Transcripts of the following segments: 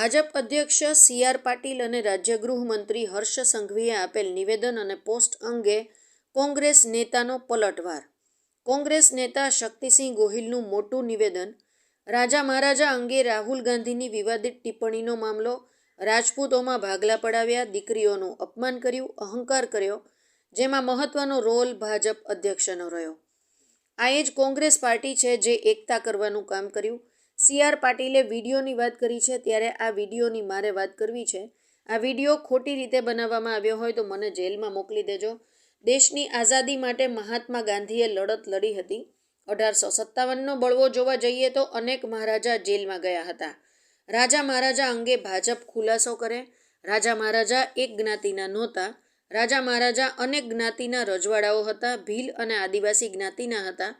ભાજપ અધ્યક્ષ C R Patil અને રાજ્ય ગૃહમંત્રી હર્ષ સંઘવીએ આપેલ નિવેદન અને પોસ્ટ અંગે કોંગ્રેસ નેતાનો પલટવાર. કોંગ્રેસ નેતા શક્તિસિંહ ગોહિલનું મોટું નિવેદન, રાજા મહારાજા અંગે રાહુલ ગાંધીની વિવાદિત ટિપ્પણીનો મામલો, રાજપૂતોમાં ભાગલા પડાવ્યા, દીકરીઓનું અપમાન કર્યું, અહંકાર કર્યો, જેમાં મહત્વનો રોલ ભાજપ અધ્યક્ષનો રહ્યો. આ એ જ કોંગ્રેસ પાર્ટી છે જે એકતા કરવાનું કામ કર્યું સી આર પાટીલે વિડીયોની વાત કરી છે ત્યારે આ વિડીયોની મારે વાત કરવી છે. આ વીડિયો ખોટી રીતે બનાવવામાં આવ્યો હોય તો મને જેલમાં મોકલી દેજો. દેશની આઝાદી માટે મહાત્મા ગાંધીએ લડત લડી હતી. અઢારસો સત્તાવનનો બળવો જોવા જઈએ તો અનેક મહારાજા જેલમાં ગયા હતા. રાજા મહારાજા અંગે ભાજપ ખુલાસો કરે. રાજા મહારાજા એક જ્ઞાતિના નહોતા. રાજા મહારાજા અનેક જ્ઞાતિના રજવાડાઓ હતા. ભીલ અને આદિવાસી જ્ઞાતિના હતા.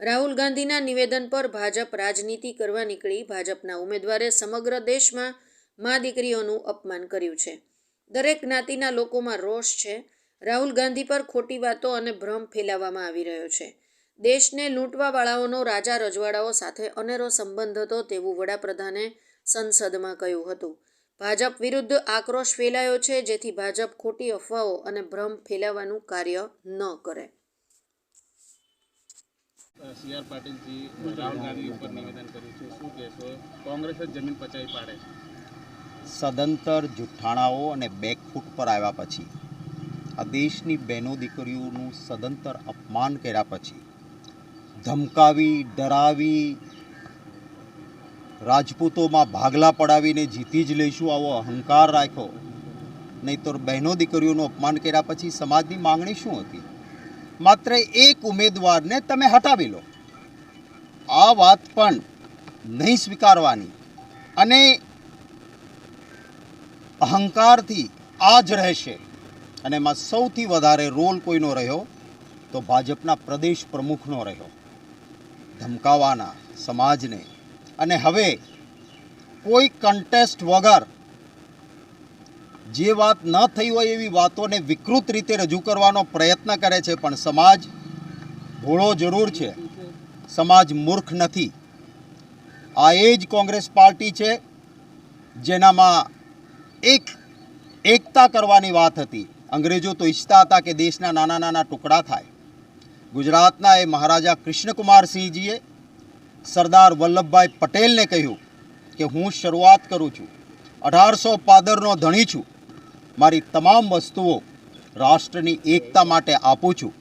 રાહુલ ગાંધીના નિવેદન પર ભાજપ રાજનીતિ કરવા નીકળી. ભાજપના ઉમેદવારે સમગ્ર દેશમાં મા દીકરીઓનું અપમાન કર્યું છે. દરેક જ્ઞાતિના લોકોમાં રોષ છે. રાહુલ ગાંધી પર ખોટી વાતો અને ભ્રમ ફેલાવવામાં આવી રહ્યો છે. દેશને લૂંટવાવાળાઓનો રાજા રજવાડાઓ સાથે અનેરો સંબંધ હતો તેવું વડાપ્રધાને સંસદમાં કહ્યું હતું. ભાજપ વિરુદ્ધ આક્રોશ ફેલાયો છે જેથી ભાજપ ખોટી અફવાઓ અને ભ્રમ ફેલાવવાનું કાર્ય ન કરે. સી પાટીલજી, રાહુલ ગાંધી ઉપર નિવેદન કર્યું છે. શું કહેશો? કોંગ્રેસ જ જમીન પચાવી પાડે સદંતર જુઠ્ઠાણાઓ અને બેકફૂટ પર આવ્યા પછી, આ દેશની બહેનો દીકરીઓનું સદંતર અપમાન કર્યા પછી, ધમકાવી, ડરાવી, રાજપૂતોમાં ભાગલા પડાવીને જીતી જ લઈશું આવો અહંકાર રાખ્યો. નહીં તો બહેનો દીકરીઓનું અપમાન કર્યા પછી સમાજની માંગણી શું હતી? માત્ર એક ઉમેદવારને તમે હટાવી લો. આ વાત પણ નહીં સ્વીકારવાની. અને અહંકારથી આ જ રહેશે. અને એમાં સૌથી વધારે રોલ કોઈનો રહ્યો? તો ભાજપના પ્રદેશ પ્રમુખનો રહ્યો. ધમકાવાના સમાજને. અને હવે કોઈ કન્ટેસ્ટ વગર જે વાત ન થઈ હોય એવી વાતોને વિકૃત રીતે રજૂ કરવાનો પ્રયત્ન કરે છે, પણ સમાજ ભોળો જરૂર છે. સમાજ મૂર્ખ નથી. આ એ જ કોંગ્રેસ પાર્ટી છે, જેનામાં એક એકતા કરવાની વાત હતી. અંગ્રેજો તો ઈચ્છતા હતા કે દેશના નાના નાના ટુકડા થાય. ગુજરાતના એ મહારાજા કૃષ્ણકુમારસિંહજીએ સરદાર વલ્લભભાઈ પટેલને કહ્યું કે હું શરૂઆત કરું છું. અઢારસો પાદરનો ધણી છું. મારી તમામ વસ્તુઓ રાષ્ટ્રની એકતા માટે આપું છું.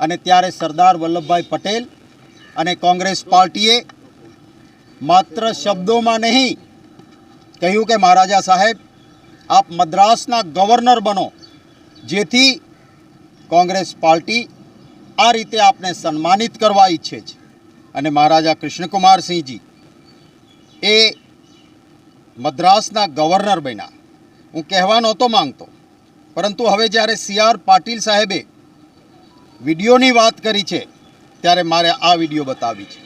અને ત્યારે સરદાર વલ્લભભાઈ પટેલ અને કોંગ્રેસ પાર્ટીએ માત્ર શબ્દોમાં નહીં, કહ્યું કે મહારાજા સાહેબ, આપ મદ્રાસના ગવર્નર બનો, જેથી કોંગ્રેસ પાર્ટી આ રીતે આપને સન્માનિત કરવા ઈચ્છે છે. અને મહારાજા કૃષ્ણકુમારસિંહજી એ મદ્રાસના ગવર્નર બન્યા. હું કહેવા નહોતો માંગતો. પરંતુ હવે જ્યારે સી આર પાટીલ સાહેબે વિડીયોની વાત કરી છે ત્યારે મારે આ વીડિયો બતાવી છે.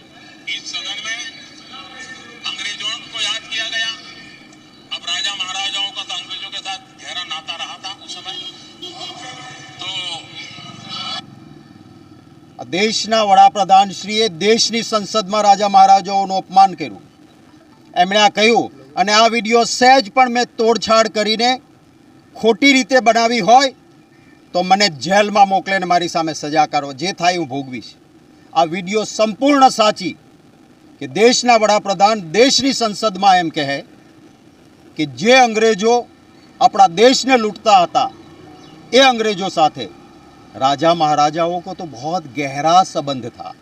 દેશના વડાપ્રધાનશ્રીએ દેશની સંસદમાં રાજા મહારાજાઓનું અપમાન કર્યું. એમણે આ કહ્યું અને આ વીડિયો સહેજ પણ મેં તોડછાડ કરીને ખોટી રીતે બનાવી હોય તો મને જેલમાં મોકલીને મારી સામે સજા કરો. જે થાય હું ભોગવીશ. આ વીડિયો સંપૂર્ણ સાચી કે દેશના વડાપ્રધાન દેશની સંસદમાં એમ કહે કે જે અંગ્રેજો આપણા દેશને લૂંટતા હતા, એ અંગ્રેજો સાથે. રાજા મહારાજાઓ કો તો બહુ ગહેરા સંબંધ થા.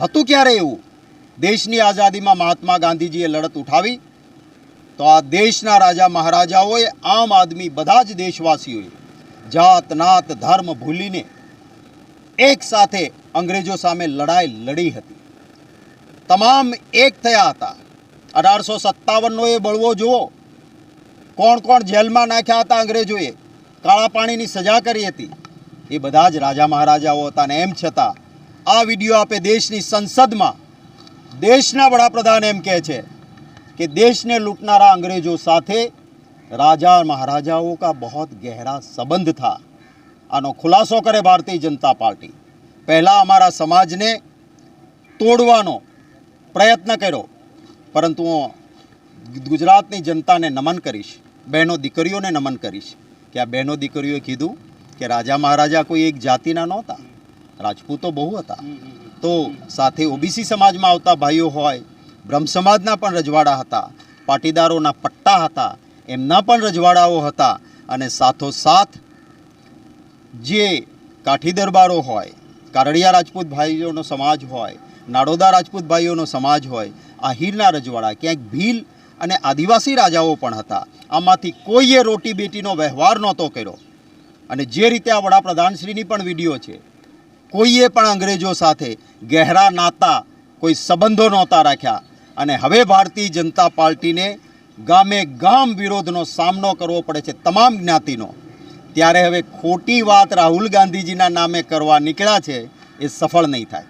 હતું ક્યારે એવું? દેશની આઝાદીમાં મહાત્મા ગાંધીજીએ લડત ઉઠાવી તો આ દેશના રાજા મહારાજાઓએ આમ આદમી બધા જ દેશવાસીઓએ જાત નાત ધર્મ ભૂલીને એક સાથે અંગ્રેજો સામે લડાઈ લડી હતી. તમામ એક થયા હતા. અઢારસો સત્તાવનનો એ બળવો જુઓ. કોણ કોણ જેલમાં નાખ્યા હતા અંગ્રેજોએ? કાળા પાણીની સજા કરી હતી. એ બધા જ રાજા મહારાજાઓ હતા ને એમ છતાં આ વીડિયો આપે દેશની સંસદમાં દેશના વડાપ્રધાન એમ કહે છે. કે દેશને લૂંટનારા અંગ્રેજો સાથે રાજા મહારાજાઓ કા બહોત ગહેરા સંબંધ થા આનો ખુલાસો કરે ભારતીય જનતા પાર્ટી પહેલાં અમારા સમાજને તોડવાનો પ્રયત્ન કર્યો પરંતુ હું ગુજરાતની જનતાને નમન કરીશ બહેનો દીકરીઓને નમન કરીશ કે આ બહેનો દીકરીઓએ કીધું કે રાજા મહારાજા કોઈ એક જાતિના નહોતા રાજપૂતો બહુ હતા તો સાથે ઓબીસી સમાજમાં આવતા ભાઈઓ હોય બ્રહ્મ સમાજના પણ રજવાડા હતા, પાટીદારોના પટ્ટા હતા, એમના પણ રજવાડાઓ હતા અને સાથોસાથ જે કાઠી દરબારો હોય, કારડિયા રાજપૂત ભાઈઓનો સમાજ હોય, નાડોદા રાજપૂત ભાઈઓનો સમાજ હોય આહિરના રજવાડા, ક્યાંક ભીલ અને આદિવાસી રાજાઓ પણ હતા. આમાંથી કોઈએ રોટી બેટીનો વ્યવહાર નહોતો કર્યો. અને જે રીતે આ વડાપ્રધાનશ્રીની પણ વીડિયો છે, કોઈએ પણ અંગ્રેજો સાથે ગહેરા નાતા, કોઈ સંબંધો નહોતા રાખ્યા. અને હવે ભારતીય જનતા પાર્ટીને ગામે ગામ વિરોધનો સામનો કરવો પડે છે તમામ જ્ઞાતિનો. ત્યારે હવે ખોટી વાત રાહુલ ગાંધીજીના નામે કરવા નીકળ્યા છે એ સફળ નહીં થાય.